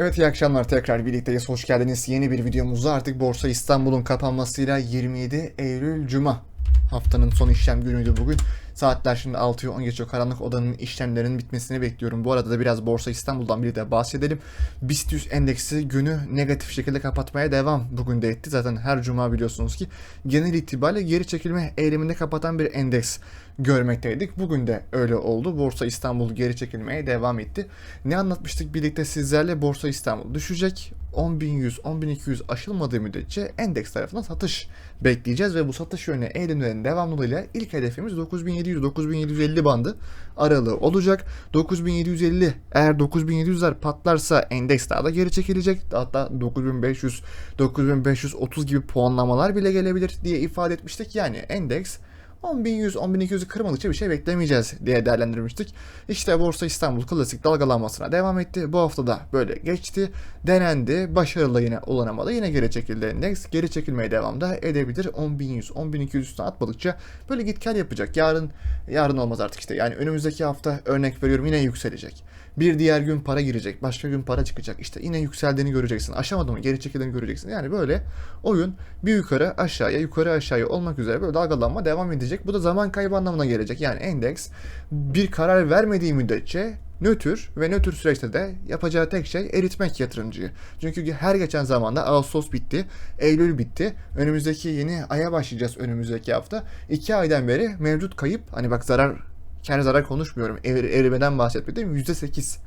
Evet iyi akşamlar tekrar birlikteyiz. Hoş geldiniz. Yeni bir videomuzda artık Borsa İstanbul'un kapanmasıyla 27 Eylül Cuma haftanın son işlem günüydü bugün. Saatler şimdi 6'yı 10 geçiyor. Karanlık odanın işlemlerinin bitmesini bekliyorum. Bu arada da biraz Borsa İstanbul'dan bir de bahsedelim. BIST 100 endeksi günü negatif şekilde kapatmaya devam bugün de etti. Zaten her cuma biliyorsunuz ki genel itibariyle geri çekilme eyleminde kapatan bir endeks görmekteydik. Bugün de öyle oldu. Borsa İstanbul geri çekilmeye devam etti. Ne anlatmıştık birlikte sizlerle? Borsa İstanbul düşecek. 10.100, 10.200 aşılmadığı müddetçe endeks tarafından satış bekleyeceğiz ve bu satış yönüne eğilimlerin devamlılığıyla ilk hedefimiz 9700-9750 bandı aralığı olacak. 9750 eğer 9700'ler patlarsa endeks daha da geri çekilecek. Hatta 9500 9530 gibi puanlamalar bile gelebilir diye ifade etmiştik. Yani endeks 10.100, 10.200'ü kırmadıkça bir şey beklemeyeceğiz diye değerlendirmiştik. İşte Borsa İstanbul klasik dalgalanmasına devam etti. Bu hafta da böyle geçti. Denendi. Başarılı yine ulanamadı. Yine geri çekildi endeks. Geri çekilmeye devam da edebilir. 10.100, 10.200 üstüne atmadıkça böyle git gel yapacak. Yarın yarın olmaz artık işte. Yani önümüzdeki hafta örnek veriyorum yine yükselecek. Bir diğer gün para girecek. Başka gün para çıkacak. İşte yine yükseldiğini göreceksin. Aşamadı mı geri çekildiğini göreceksin. Yani böyle oyun bir yukarı aşağıya yukarı aşağıya olmak üzere böyle dalgalanma devam edecek. Bu da zaman kaybı anlamına gelecek. Yani endeks bir karar vermediği müddetçe nötr ve nötr süreçte de yapacağı tek şey eritmek yatırımcıyı. Çünkü her geçen zamanda Ağustos bitti, Eylül bitti. Önümüzdeki yeni aya başlayacağız önümüzdeki hafta. İki aydan beri mevcut kayıp hani bak zarar kendi zarar konuşmuyorum. Er, erimeden bahsetmedim. %8.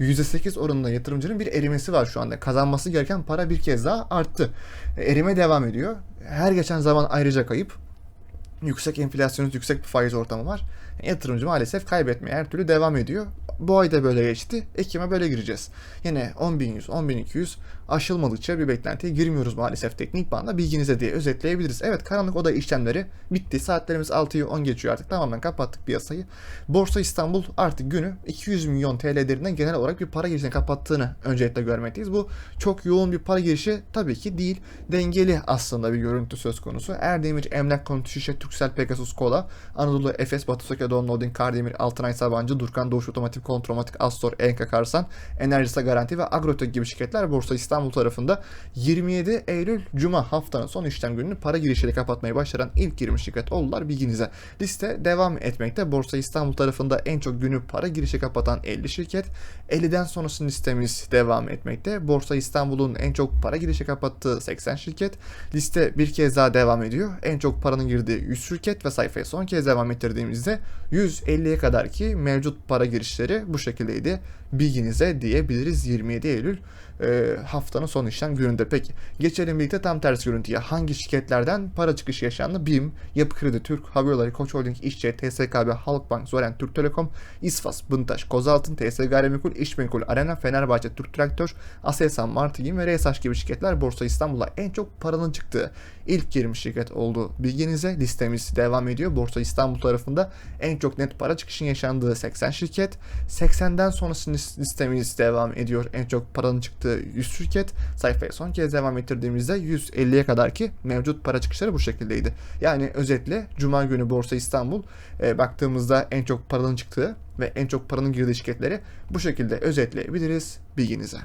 %8 oranında yatırımcının bir erimesi var şu anda. Kazanması gereken para bir kez daha arttı. Erime devam ediyor. Her geçen zaman ayrıca kayıp. Yüksek enflasyonuz, yüksek bir faiz ortamı var. Yatırımcı maalesef kaybetmeye her türlü devam ediyor. Bu ayda böyle geçti. Ekim'e böyle gireceğiz. Yine 10.100, 10.200 aşılmadıkça bir beklentiye girmiyoruz maalesef teknik banda bilginize diye özetleyebiliriz. Evet karanlık oda işlemleri bitti. Saatlerimiz 6'yı 10 geçiyor artık. Tamamen kapattık piyasayı. Borsa İstanbul artık günü 200 milyon TL değerinden genel olarak bir para girişini kapattığını öncelikle görmekteyiz. Bu çok yoğun bir para girişi tabii ki değil. Dengeli aslında bir görüntü söz konusu. Erdemir, Emlak Konut Şişe, Türksel, Pegasus, Kola, Anadolu, Efes, Batı Sokya, Don Loading, Kardemir, Altınay Sabancı, Durkan, Doğuş Otomotiv, Kontromatik, Astor, Enka Karsan, Enerjisa Garanti ve Agrotek gibi şirketler Borsa İstanbul tarafında 27 Eylül Cuma haftanın son işlem gününü para girişiyle kapatmayı başaran ilk 20 şirket oldular bilginize. Liste devam etmekte. Borsa İstanbul tarafında en çok günü para girişi kapatan 50 şirket. 50'den sonrası listemiz devam etmekte. Borsa İstanbul'un en çok para girişi kapattığı 80 şirket. Liste bir kez daha devam ediyor. En çok paranın girdiği 100 şirket ve sayfaya son kez devam ettirdiğimizde 150'ye kadar ki mevcut para girişleri bu şekildeydi. Bilginize diyebiliriz 27 Eylül e, haftanın son işlem gününde. Peki geçelim birlikte tam tersi görüntüye. Hangi şirketlerden para çıkışı yaşandı? BİM, Yapı Kredi, Türk, Havayolları, Koç Holding, İşçi, TSKB, Halkbank, Zoren, Türk Telekom, İsfas, Bıntaş, Kozaltın, TS Gayrimenkul, İşmenkul, Arena, Fenerbahçe, Türk Traktör, Aselsan, Martigin ve RSH gibi şirketler Borsa İstanbul'a en çok paranın çıktığı ilk 20 şirket oldu. Bilginize listemiz devam ediyor. Borsa İstanbul tarafında en çok net para çıkışın yaşandığı 80 şirket. 80'den sonrası listemiz devam ediyor. En çok paranın çıktığı 100 şirket. Sayfaya son kez devam ettirdiğimizde 150'ye kadar ki mevcut para çıkışları bu şekildeydi. Yani özetle Cuma günü Borsa İstanbul e, baktığımızda en çok paranın çıktığı ve en çok paranın girdiği şirketleri bu şekilde özetleyebiliriz bilginize.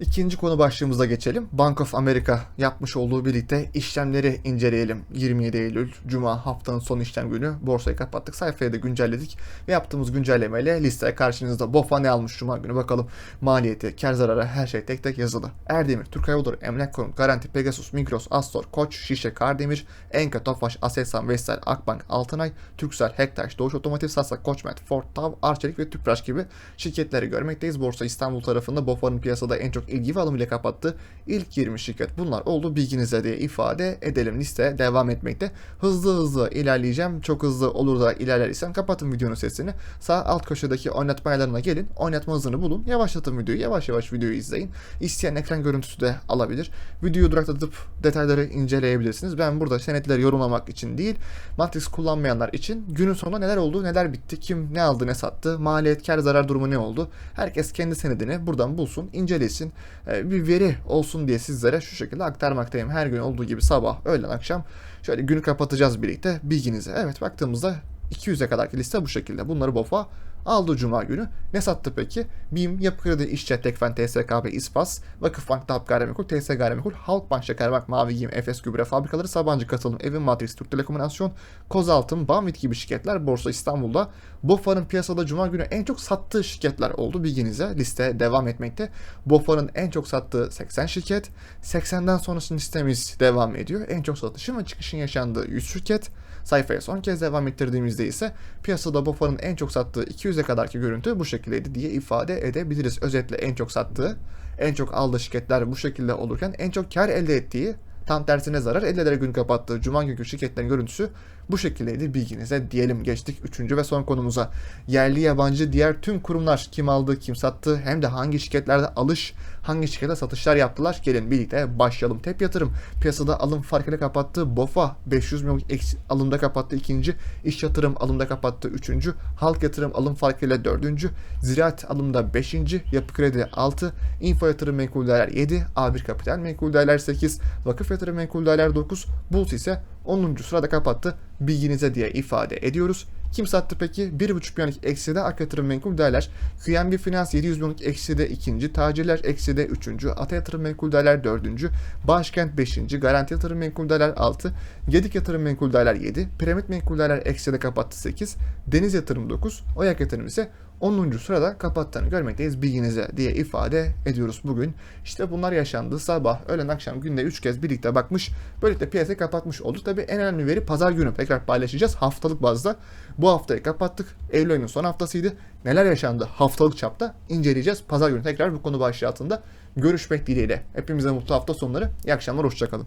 İkinci konu başlığımıza geçelim. Bank of America yapmış olduğu birlikte işlemleri inceleyelim. 27 Eylül Cuma haftanın son işlem günü borsayı kapattık. Sayfayı da güncelledik ve yaptığımız güncellemeyle listeye karşınızda BOFA ne almış Cuma günü bakalım. Maliyeti, kar zararı her şey tek tek yazılı. Erdemir, Türk Hava Yolları, Emlak Konut, Garanti, Pegasus, Migros, Astor, Koç, Şişe, Kardemir, Enka, Tofaş, Aselsan, Vestel, Akbank, Altınay, Türksel, Hektaş, Doğuş Otomotiv, Sasa, Koçmet, Ford, Tav, Arçelik ve Tüpraş gibi şirketleri görmekteyiz. Borsa İstanbul tarafında BOFA'nın piyasada en çok ilgi ve alım ile kapattı. İlk 20 şirket bunlar oldu bilginize diye ifade edelim. Liste devam etmekte. Hızlı hızlı ilerleyeceğim. Çok hızlı olur da ilerlersem kapatın videonun sesini. Sağ alt köşedeki oynatma ayarlarına gelin. Oynatma hızını bulun. Yavaşlatın videoyu. Yavaş yavaş videoyu izleyin. İsteyen ekran görüntüsü de alabilir. Videoyu duraklatıp detayları inceleyebilirsiniz. Ben burada senetleri yorumlamak için değil, Matrix kullanmayanlar için günün sonunda neler oldu, neler bitti, kim ne aldı, ne sattı, maliyet, kar, zarar durumu ne oldu? Herkes kendi senedini buradan bulsun, incelesin. Ee, bir veri olsun diye sizlere şu şekilde aktarmaktayım. Her gün olduğu gibi sabah, öğlen, akşam şöyle günü kapatacağız birlikte bilginize. Evet baktığımızda 200'e kadarki liste bu şekilde. Bunları BOFA aldı Cuma günü. Ne sattı peki? BİM, Yapı Kredi, İşçi, Tekfen, TSKB, İSPAS, Vakıfbank, TAP Gayrimenkul, TS Gayrimenkul, Halkbank, Şekerbank, Mavi Giyim, Efes Gübre Fabrikaları, Sabancı Katılım, Evin Matrix, Türk Telekomünikasyon, Kozaltın, Banvit gibi şirketler Borsa İstanbul'da BOFA'nın piyasada Cuma günü en çok sattığı şirketler oldu bilginize. Liste devam etmekte. BOFA'nın en çok sattığı 80 şirket. 80'den sonrası listemiz devam ediyor. En çok satışın ve çıkışın yaşandığı 100 şirket. Sayfaya son kez devam ettirdiğimizde ise piyasada BOFA'nın en çok sattığı 200'e kadarki görüntü bu şekildeydi diye ifade edebiliriz. Özetle en çok sattığı, en çok aldığı şirketler bu şekilde olurken en çok kar elde ettiği Tam tersine zarar elde ederek gün kapattığı Cuma günkü şirketlerin görüntüsü bu şekildeydi bilginize diyelim geçtik 3. ve son konumuza. Yerli yabancı diğer tüm kurumlar kim aldı kim sattı hem de hangi şirketlerde alış hangi şirkete satışlar yaptılar gelin birlikte başlayalım. Tep yatırım piyasada alım farkıyla kapattı. BOFA 500 milyon alımda kapattı ikinci. iş yatırım alımda kapattı üçüncü. Halk yatırım alım farkıyla dördüncü. Ziraat alımda beşinci. Yapı kredi 6. Info yatırım menkul değerler 7. A1 kapital menkul değerler 8. Vakıf yatırım menkul değerler 9. Buls ise 10. sırada kapattı. Bilginize diye ifade ediyoruz. Kim sattı peki? 1,5 milyonluk ekside ak yatırım menkul değerler. QNB Finans 700 milyonluk ekside ikinci. Tacirler ekside üçüncü. Ata yatırım menkul değerler dördüncü. Başkent beşinci. Garanti yatırım menkul değerler altı. Gedik yatırım menkul değerler 7. Piramit menkul değerler ekside kapattı 8. Deniz yatırım 9. Oyak yatırım ise 10. sırada kapattığını görmekteyiz bilginize diye ifade ediyoruz bugün. İşte bunlar yaşandı sabah, öğlen, akşam günde 3 kez birlikte bakmış. Böylelikle piyasayı kapatmış olduk. Tabi en önemli veri pazar günü tekrar paylaşacağız haftalık bazda. Bu haftayı kapattık. Eylül ayının son haftasıydı. Neler yaşandı haftalık çapta inceleyeceğiz. Pazar günü tekrar bu konu başlığı altında görüşmek dileğiyle. Hepimize mutlu hafta sonları. İyi akşamlar, hoşçakalın.